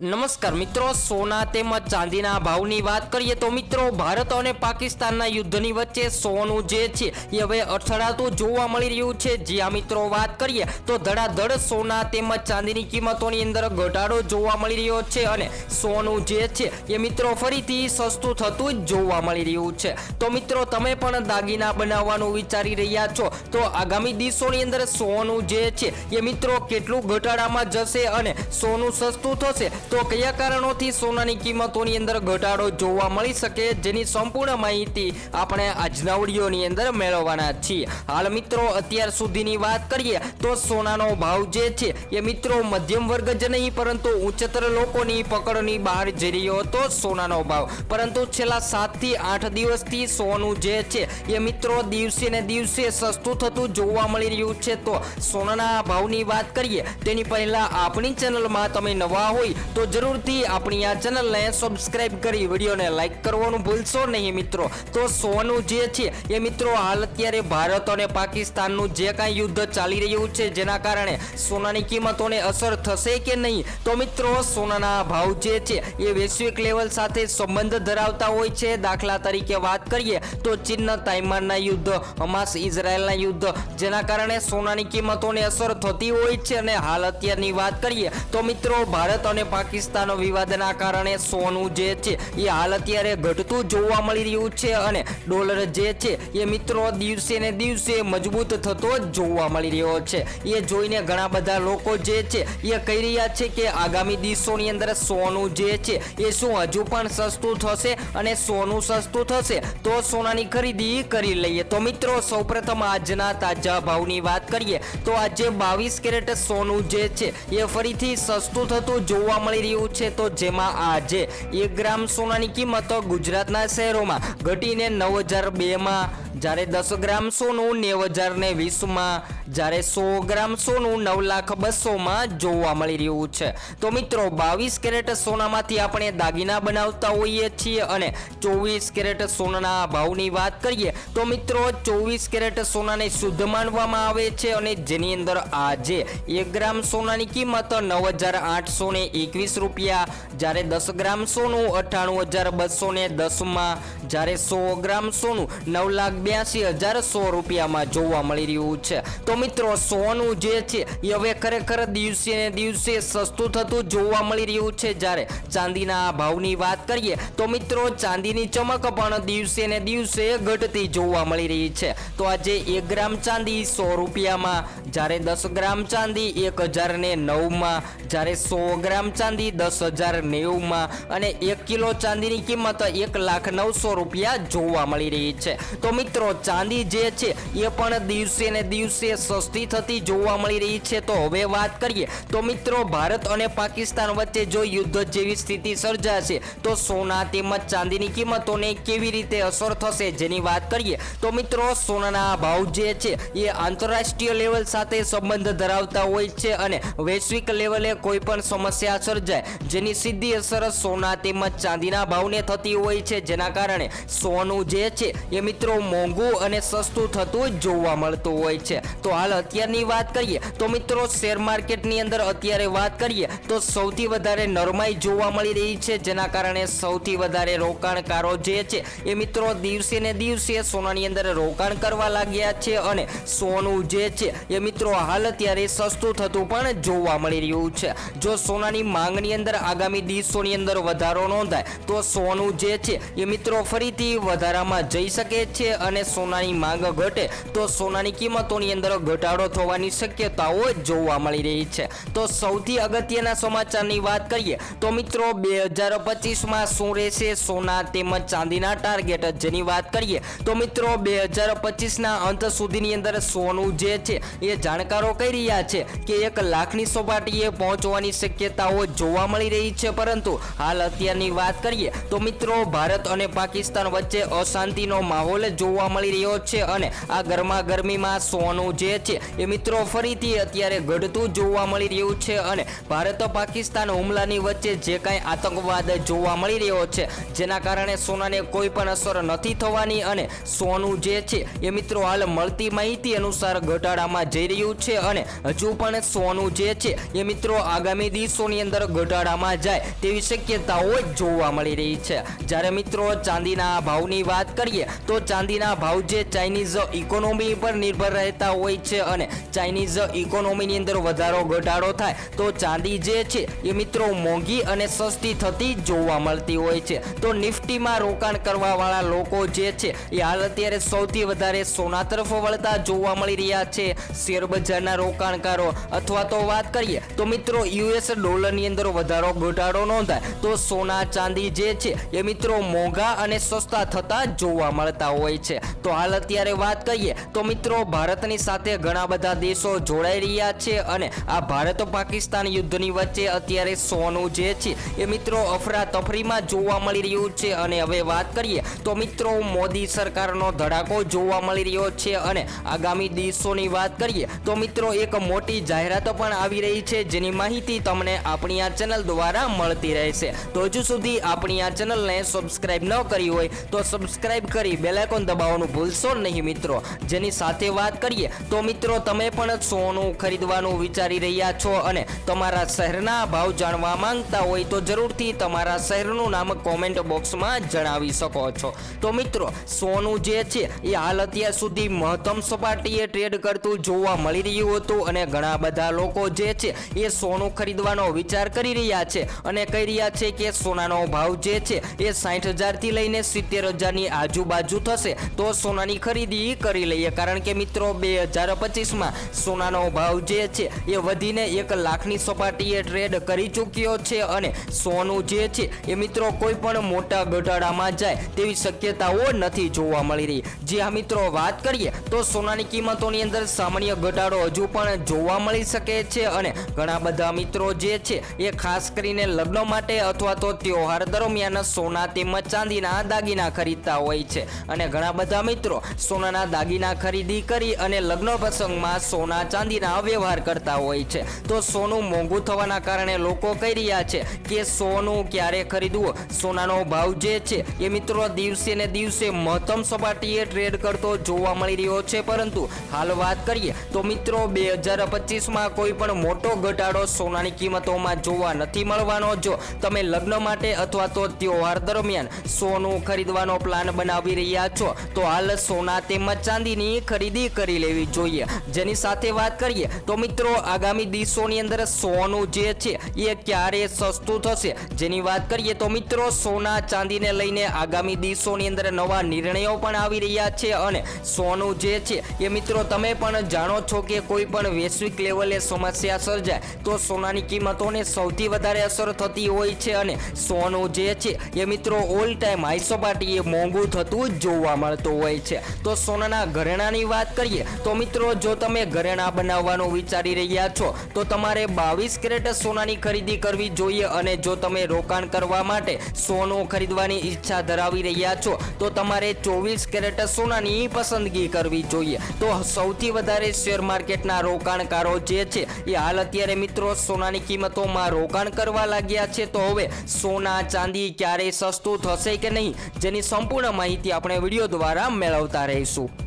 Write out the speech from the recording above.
નમસ્કાર મિત્રો, સોના તેમજ ચાંદીના ભાવની વાત કરીએ તો મિત્રો, ભારત અને પાકિસ્તાનના યુદ્ધની વચ્ચે સોનું જે છે, એ હવે અથડાતું જોવા મળી રહ્યું છે. જ્યાં મિત્રો, વાત કરીએ તો ધડાધડ સોના તેમજ ચાંદીની કિંમતોની અંદર ઘટાડો જોવા મળી રહ્યો છે અને સોનું જે છે, એ મિત્રો ફરીથી સસ્તું થતું જ જોવા મળી રહ્યું છે. તો મિત્રો, તમે પણ દાગીના બનાવવાનું વિચારી રહ્યા છો, તો આગામી દિવસોની અંદર સોનું જે છે, એ મિત્રો કેટલું ઘટાડામાં જશે અને સોનું સસ્તું થશે? તો કયા કારણોથી સોનાની કિંમતોની અંદર ઘટાડો જોવા મળી શકે જેની સંપૂર્ણ માહિતી આપણે આજના વિડીયોની અંદર મેળવવાના છીએ. હાલ મિત્રો, અત્યાર સુધીની વાત કરીએ તો સોનાનો ભાવ જે છે એ મિત્રો મધ્યમ વર્ગ જ નહીં, પરંતુ ઉચ્ચતર લોકોની પકડની બહાર જઈ રહ્યો હતો સોનાનો ભાવ. પરંતુ છેલ્લા સાતથી આઠ દિવસથી સોનું જે છે એ મિત્રો દિવસે ને દિવસે સસ્તું થતું જોવા મળી રહ્યું છે. તો સોનાના ભાવની વાત કરીએ, તેની પહેલા આપણી ચેનલમાં તમે નવા હોય તો જરૂરથી આપણી આ ચેનલને સબસ્ક્રાઇબ કરી વિડીયોને લાઈક કરવાનું ભૂલશો નહીં મિત્રો. તો સોનું જે છે, એ મિત્રો હાલ અત્યારે ભારત અને પાકિસ્તાનનું જે કાંઈ યુદ્ધ ચાલી રહ્યું છે, જેના કારણે સોનાની કિંમતોને અસર થશે કે નહીં? તો મિત્રો, સોનાના ભાવ જે છે, એ વૈશ્વિક લેવલ સાથે સંબંધ ધરાવતા હોય છે. દાખલા તરીકે વાત કરીએ, તો ચીનના તાઇમાનના યુદ્ધ, હમાસ ઇઝરાયલના યુદ્ધ, જેના કારણે સોનાની કિંમતોને અસર થતી હોય છે. અને હાલ અત્યારની વાત કરીએ, તો મિત્રો, ભારત અને પાકિસ્તાન વિવાદના કારણે સોનું જે છે એ હાલ અત્યારે ઘટતું જોવા મળી રહ્યું છે અને ડોલર જે છે એ મિત્રો દિવસે ને દિવસે મજબૂત થતો જોવા મળી રહ્યો છે. એ જોઈને ઘણા બધા લોકો જે છે એ કહી રહ્યા છે કે આગામી દિવસોની અંદર સોનું જે છે એ શું હજુ પણ સસ્તું થશે અને સોનું સસ્તું થશે તો સોનાની ખરીદી કરી લઈએ. તો મિત્રો, સૌપ્રથમ આજના તાજા ભાવની વાત કરીએ તો આજે બાવીસ કેરેટ સોનું જે છે એ ફરીથી સસ્તું થતું જોવા મળી રહ્યું છે તો જેમાં આજે એક ગ્રામ સોનાની કિંમત ગુજરાતના શહેરોમાં ઘટીને નવ હજાર બેમાં જ્યારે દસ ગ્રામ સોનું નેવ હજાર ને વીસમાં, જ્યારે સો ગ્રામ સોનું નવ લાખ બસોમાં જોવા મળી રહ્યું છે. તો મિત્રો, બાવીસ કેરેટ સોનામાંથી આપણે દાગીના બનાવતા હોઈએ છીએ અને ચોવીસ કેરેટ સોનાના ભાવની વાત કરીએ, તો મિત્રો, ચોવીસ કેરેટ સોનાને શુદ્ધ માનવામાં આવે છે અને જેની અંદર આજે એક ગ્રામ સોનાની કિંમત નવ હજાર આઠસો ને એકવીસ રૂપિયા, જ્યારે દસ ગ્રામ સોનું અઠ્ઠાણું હજાર બસો ને દસમાં, જ્યારે સો ગ્રામ સોનું નવ લાખ બ્યાસી હજાર સો રૂપિયામાં જોવા મળી રહ્યું છે. તો મિત્રો, સોનું જે છે, એ હવે ખરેખર દિવસે ને દિવસે સસ્તું થતું જોવા મળી રહ્યું છે. જ્યારે ચાંદીના ભાવની વાત કરીએ, તો મિત્રો, ચાંદીની ચમક પણ દિવસે ને દિવસે ઘટતી જોવા મળી રહી છે. તો આજે એક ગ્રામ ચાંદી સો રૂપિયામાં, જ્યારે દસ ગ્રામ ચાંદી એક હજાર ને નવમાં, જ્યારે સો ગ્રામ ચાંદી દસ હજાર નેવુંમાં અને એક કિલો ચાંદીની કિંમત એક લાખ નવસો રૂપિયા જોવા મળી રહી છે. તો મિત્રો ચાંદી જે છે એ પણ દિવસે ને દિવસે સસ્તી થતી જોવા મળી રહી છે. તો હવે વાત કરીએ. તો મિત્રો, ભારત અને પાકિસ્તાન વચ્ચે જો યુદ્ધ જેવી સ્થિતિ સર્જાશે, તો સોના તેમજ ચાંદીની કિંમતોને કેવી રીતે અસર થશે જેની વાત કરીએ. તો મિત્રો, સોનાના ભાવ જે છે એ આંતરરાષ્ટ્રીય લેવલ સાથે સંબંધ ધરાવતા હોય છે અને વૈશ્વિક લેવલે કોઈ પણ સમસ્યા સર્જાય, જેની સીધી અસર સોના તેમજ ચાંદીના ભાવને થતી હોય છે. જેના કારણે સોનું જે છે એ મિત્રો મોંઘું અને સસ્તું થતું જોવા મળતું હોય છે. તો હાલ અત્યારની વાત કરીએ, તો મિત્રો શેર માર્કેટની અંદર અત્યારે વાત કરીએ, તો સૌથી વધારે નરમાઈ જોવા મળી રહી છે, જેના કારણે સૌથી વધારે રોકાણકારો જે છે, એ મિત્રો દિવસે ને દિવસે સોનાની અંદર રોકાણ કરવા લાગ્યા છે અને સોનું જે છે, એ મિત્રો હાલ અત્યારે સસ્તું થતું પણ જોવા મળી રહ્યું છે. જો સોનાની માંગની અંદર આગામી દિવસોની અંદર વધારો નોંધાય, તો સોનું જે છે, એ મિત્રો ફરીથી વધારામાં જઈ શકે છે અને સોનાની માંગ ઘટે, તો સોનાની કિંમતોની અંદર ઘટાડો થવાની શક્યતાઓ જોવા મળી રહી છે. તો સૌથી અગત્યના સમાચારની વાત કરીએ, તો મિત્રો બે હજાર પચીસમાં શું રહેશે સોના તેમજ ચાંદીના ટાર્ગેટ જેની વાત કરીએ, તો મિત્રો બે હજાર પચીસના અંત સુધીની અંદર સોનું જે છે એ જાણકારો કહી રહ્યા છે કે એક લાખની સપાટીએ પહોંચવાની શક્યતાઓ જોવા મળી રહી છે. પરંતુ હાલ અત્યારની વાત કરીએ, તો મિત્રો ભારત અને પાકિસ્તાન વચ્ચે અશાંતિનો માહોલ જોવા જોવા મળી રહ્યો છે અને આ ગરમા ગરમીમાં સોનું જે છે એ મિત્રો ફરીથી અત્યારે ઘટતું જોવા મળી રહ્યું છે અને ભારત પાકિસ્તાન હુમલાની વચ્ચે જે કાંઈ આતંકવાદ જોવા મળી રહ્યો છે, જેના કારણે સોનાને કોઈ પણ અસર નથી થવાની અને સોનું જે છે એ મિત્રો હાલ મળતી માહિતી અનુસાર ઘટાડામાં જઈ રહ્યું છે અને હજુ પણ સોનું જે છે એ મિત્રો આગામી દિવસોની અંદર ઘટાડામાં જાય તેવી શક્યતાઓ જોવા મળી રહી છે. જ્યારે મિત્રો ચાંદીના ભાવની વાત કરીએ તો ચાંદીના ભાવ જે ચાઇનીઝ ઇકોનોમી પર નિર્ભર રહેતા હોય છે અને ચાઇનીઝ ઇકોનોમીની અંદર વધારો ઘટાડો થાય, તો ચાંદી જે છે એ મિત્રો મોંઘી અને સસ્તી થતી જોવા મળતી હોય છે. તો નિફ્ટીમાં રોકાણ કરવાવાળા લોકો જે છે એ હાલ અત્યારે સૌથી વધારે સોના તરફ વળતા જોવા મળી રહ્યા છે. શેર બજારના રોકાણકારો, અથવા તો વાત કરીએ તો મિત્રો યુએસ ડોલરની અંદર વધારો ઘટાડો નોંધાય, તો સોના ચાંદી જે છે એ મિત્રો મોંઘા અને સસ્તા થતા જોવા મળતા હોય છે. તો હાલ અત્યારે વાત કરીએ, તો મિત્રો ભારતની સાથે ઘણા બધા દેશો જોડાઈ રહ્યા છે અને આ ભારત પાકિસ્તાન યુદ્ધની વચ્ચે અત્યારે સોનું જે છે, એ મિત્રો અફરાતફરીમાં જોવા મળી રહ્યું છે. અને હવે વાત કરીએ, તો મિત્રો મોદી સરકારનો ધડાકો જોવા મળી રહ્યો છે અને આગામી દિવસોની વાત કરીએ, તો મિત્રો એક મોટી જાહેરાત પણ આવી રહી છે, જેની માહિતી તમને આપણી આ ચેનલ દ્વારા મળતી રહેશે. તો હજુ સુધી આપણી આ ચેનલને સબસ્ક્રાઈબ ન કરી હોય, તો સબસ્ક્રાઈબ કરી બેલાઇકોન દબાવવાનું ભૂલશો નહીં મિત્રો. જેની સાથે વાત કરીએ, તો મિત્રો તમે પણ સોનું ખરીદવાનું વિચારી રહ્યા છો અને તમારા શહેરના ભાવ જાણવા માંગતા હોય તો જરૂરથી તમારા શહેરનું નામ કોમેન્ટ બોક્સમાં જણાવી શકો છો. તો મિત્રો, સોનું જે છે, એ હાલ અત્યાર સુધી મહત્તમ સપાટીએ ટ્રેડ કરતું જોવા મળી રહ્યું હતું અને ઘણા બધા લોકો જે છે, એ સોનું ખરીદવાનો વિચાર કરી રહ્યા છે અને કહી રહ્યા છે કે સોનાનો ભાવ જે છે, એ સાઠ હજારથી લઈને સિત્તેર હજારની આજુબાજુ થશે. તો સોનાની ખરીદી કરી લઈએ. કારણ કે મિત્રો, બે હજાર પચીસમાં સોનાનો ભાવ જે છે, એ વધીને એક લાખની સપાટીએ ટ્રેડ કરી ચૂક્યો છે અને સોનું જે છે, એ મિત્રો કોઈ પણ મોટા ઘટાડામાં જાય તેવી શક્યતાઓ નથી જોવા મળી રહી. જે આ મિત્રો વાત કરીએ, તો સોનાની કિંમતોની અંદર સામાન્ય ઘટાડો હજુ પણ જોવા મળી શકે છે અને ઘણા બધા મિત્રો જે છે, એ ખાસ કરીને લગ્ન માટે અથવા તો તહેવાર દરમિયાન સોના તેમજ ચાંદીના દાગીના ખરીદતા હોય છે. અને ઘણા બધા મિત્રો, સોનાના દાગીના ખરીદી કરી અને લગ્ન પ્રસંગમાં સોના ચાંદીના વ્યવહાર કરતા હોય છે. તો સોનું મોંઘું થવાના કારણે લોકો કહી રહ્યા છે કે સોનું ક્યારે ખરીદવું? સોનાનો ભાવ જે છે એ મિત્રો દિવસે ને દિવસે મહત્તમ સપાટીએ ટ્રેડ કરતો જોવા મળી રહ્યો છે. પરંતુ હાલ વાત કરીએ તો મિત્રો, બે હજાર પચીસમાં કોઈ પણ મોટો ઘટાડો સોનાની કિંમતોમાં જોવા નથી મળવાનો. જો તમે લગ્ન માટે અથવા તો તહેવાર દરમિયાન સોનું ખરીદવાનો પ્લાન બનાવી રહ્યા છો તો હાલ સોના તેમજ ચાંદીની ખરીદી કરી લેવી જોઈએ. જેની સાથે વાત કરીએ તો મિત્રો આગામી દિવસોની અંદર સોનું જે છે એ ક્યારે સસ્તું થશે? જેની વાત કરીએ તો મિત્રો સોના ચાંદીને લઈને આગામી દિવસોની અંદર નવા નિર્ણયો પણ આવી રહ્યા છે અને સોનું જે છે એ મિત્રો તમે પણ જાણો છો કે કોઈ પણ વૈશ્વિક લેવલે સમસ્યા સર્જાય તો સોનાની કિંમતોને સૌથી વધારે અસર થતી હોય છે અને સોનું જે છે એ મિત્રો ઓલ ટાઈમ હાઈ સપાટીએ મોંઘું થતું જોવા મળતું હોય છે. તો સોનાના ઘરેણાની વાત કરીએ, તો મિત્રો જો તમે ઘરેણા બનાવવાનું વિચારી રહ્યા છો, તો તમારે બાવીસ કેરેટ સોનાની ખરીદી કરવી જોઈએ અને જો તમે રોકાણ કરવા માટે સોનું ખરીદવાની ઈચ્છા ધરાવી રહ્યા છો, તો તમારે ચોવીસ કેરેટ સોનાની પસંદગી કરવી જોઈએ. તો સૌથી વધારે શેર માર્કેટના રોકાણકારો જે છે, એ હાલ અત્યારે મિત્રો સોનાની કિંમતોમાં રોકાણ કરવા લાગ્યા છે. તો હવે સોના, ચાંદી ક્યારે સસ્તું થશે કે નહીં, જેની સંપૂર્ણ માહિતી આપણે વીડિયો દ્વારા મેળવતા રહીશું.